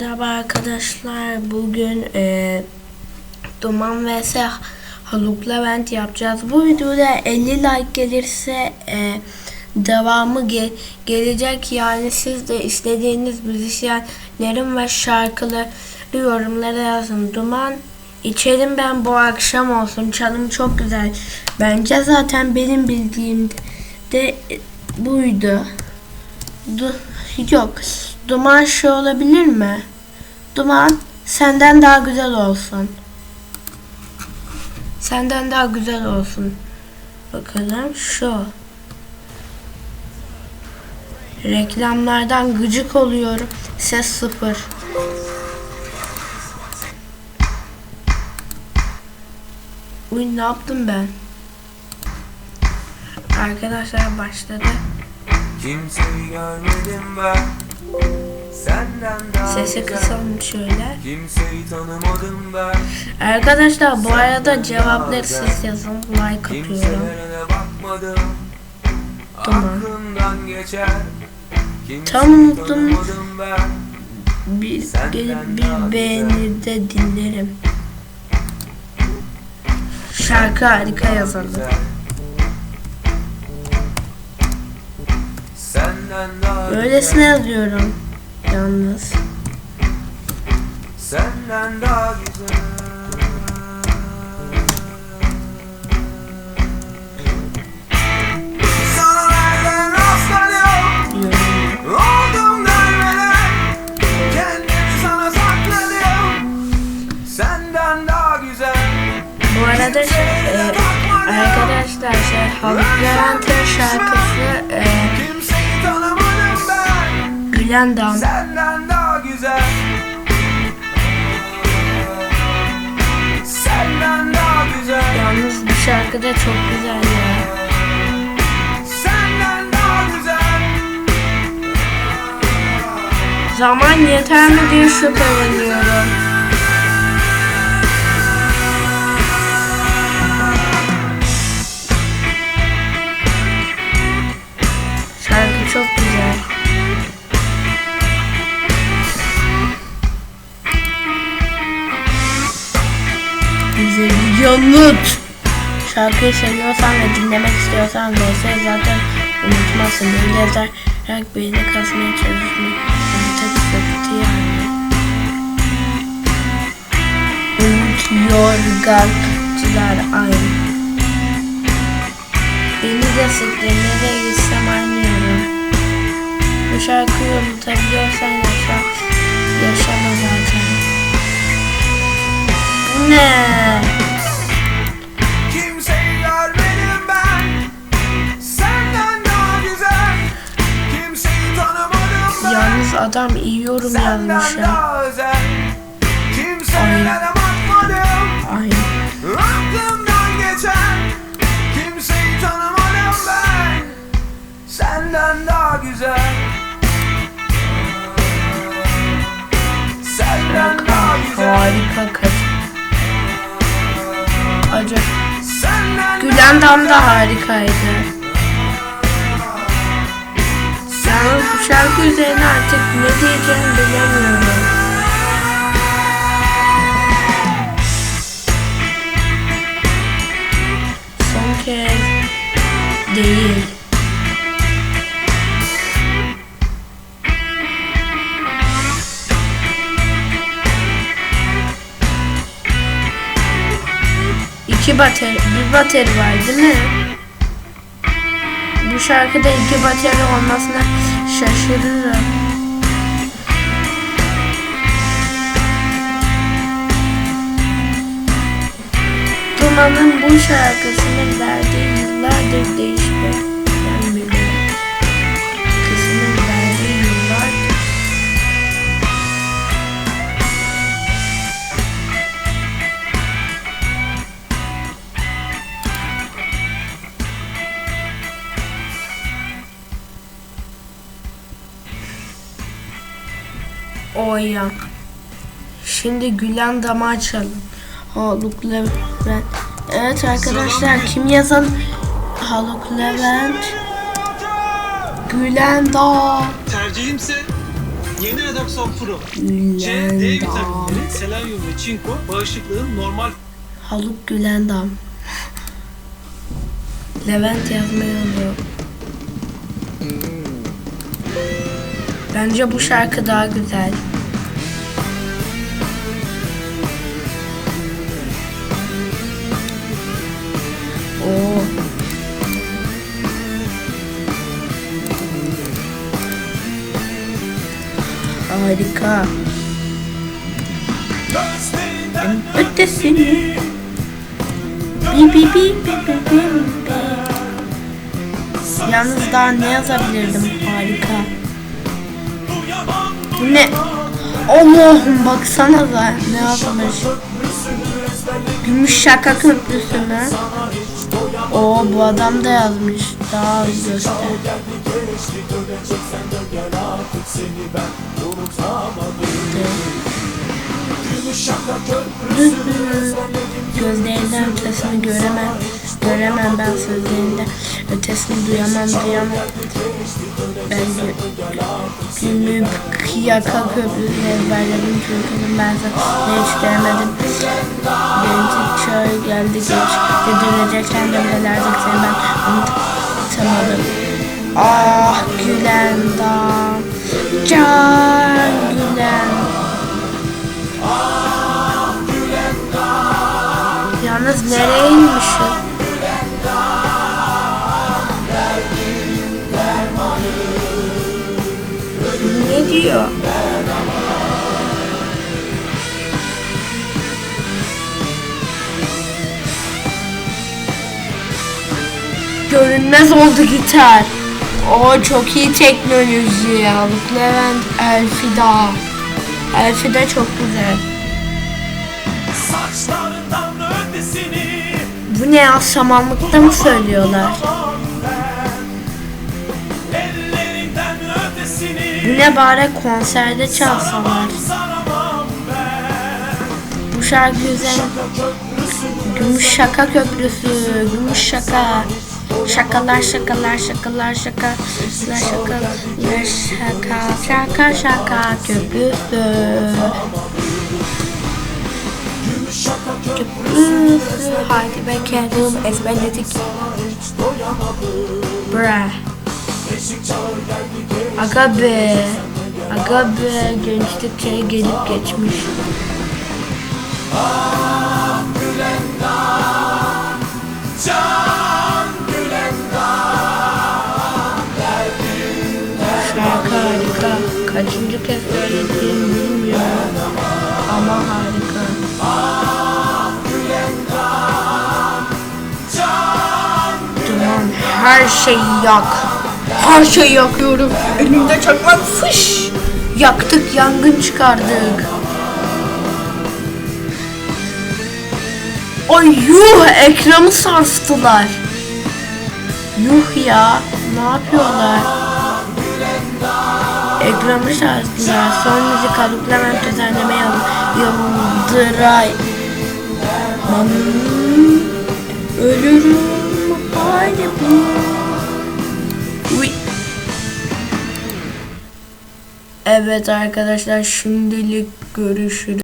Merhaba arkadaşlar. Bugün e, Duman vs Haluk Levent yapacağız. Bu videoda 50 like gelirse e, devamı ge- gelecek. Yani siz de istediğiniz müzisyenlerin ve şarkıları yorumlara yazın. Duman içerim ben bu akşam olsun. Çalım çok güzel. Bence zaten benim bildiğim de buydu. Du yok. Duman şu olabilir mi? Duman senden daha güzel olsun. Senden daha güzel olsun. Bakalım şu. Reklamlardan gıcık oluyorum. Ses sıfır. Uy ne yaptım ben? Arkadaşlar başladı. Kimseyi görmedim ben Sesi kısalım şöyle. Kimseyi tanımadım ben Arkadaşlar bu arada cevapları siz yazın. Like atıyorum. Tamam. Tam unuttum. Bir, gelip bir beğeni de dinlerim. Şarkı harika daha Öylesine yazıyorum. Yalnız. Senden daha güzel ben Gülen Dam. Senden daha güzel Senden daha güzel Yalnız bu şarkı da çok güzel ya. Senden daha güzel Zaman yeter mi diye şüpheleniyorum. Yanıt. Şarkıyı seviyorsan ve dinlemek istiyorsan vs zaten unutmazsın. Beni yazarak beyni kasmaya çalışma. Tabii sıkıntı yani. Umut yorgancılar aynı. Beni de sıktı. Nereye gitsem anlıyorum. Bu şarkıyı unutabiliyorsan yaşa. Yaşama Acaba Senden Gülen Dam da harikaydı. Yalnız bu şarkı üzerine artık ne diyeceğimi bilemiyorum. Son kez değil. İki bateri, bir bateri var değil mi? Bu şarkıda iki bateri olmasına şaşırırım. Duman'ın bu şarkısının verdiği yıllardır değişmeyen O ya. Şimdi Gülen Dam'ı açalım. Haluk Levent. Evet arkadaşlar kim yazan? Haluk Levent. Gülen Dağ. Tercihimse Yeni Redoxon Pro. C, D vitaminleri, selenyum ve çinko bağışıklığın normal Haluk Gülendam. Levent yazmayı unuttum. Bence bu şarkı daha güzel. Oo. Harika. Ötesini. Bi bi bi bi bi bi. Yalnız daha ne yazabilirdim? Harika. Ne? Allah'ım baksana da ne yazmış. Gümüş şaka köprüsü mü? Oo bu adam da yazmış. Daha göster. Gözlerinden ötesini göremem, göremem ben sözlerinde ötesini duyamam, duyamam. Ben gü- günlük yaka köprüsünü ezberledim çünkü ben sana hiç denemedim. Gençlik çağı geldi geç ve döneceksen dönmelerdik seni ben unutamadım. Ah Gülendam, can Gülen. Yalnız nereye inmişim? Ne diyor? Görünmez oldu gitar. O çok iyi teknoloji ya. Levent Elfida. Elfida çok güzel. Bu ne ya samanlıkta mı söylüyorlar? Ötesini Bu ne bari konserde çalsalar. Bu şarkı güzel. Gümüş şaka köprüsü, gümüş şaka. Şakalar şakalar şakalar şaka şakalar şakalar şaka şaka şaka köprüsü. Köprüsü haydi be kendim ezberledik. Bra. Aga be. Aga be gençlik çayı gelip geçmiş. Can Şarkı harika. Kaçıncı kez söylediğimi bilmiyorum. Ama harika. Duman her şeyi yak. Her şeyi yakıyorum. Elimde çakmak fış. Yaktık yangın çıkardık. Ay yuh ekranı sarstılar. Yuh ya ne yapıyorlar? Ekranı sarstılar. Son müzik Haluk Levent düzenleme yol- yoldıray. Man, ölürüm hali bu. Evet arkadaşlar şimdilik görüşürüz.